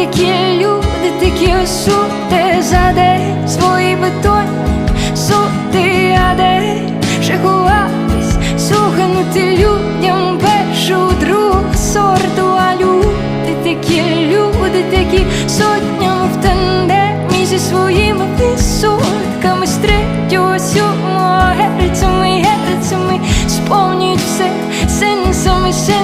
такі люди, такі осуди заде свої методи, суди, а де ще суханути людям першу другу сорту, а люди такі люди, такі сотням в тандемі зі своїми висотками з третього сьомого герцями, герцями сповнюють все сенсом і сенсом.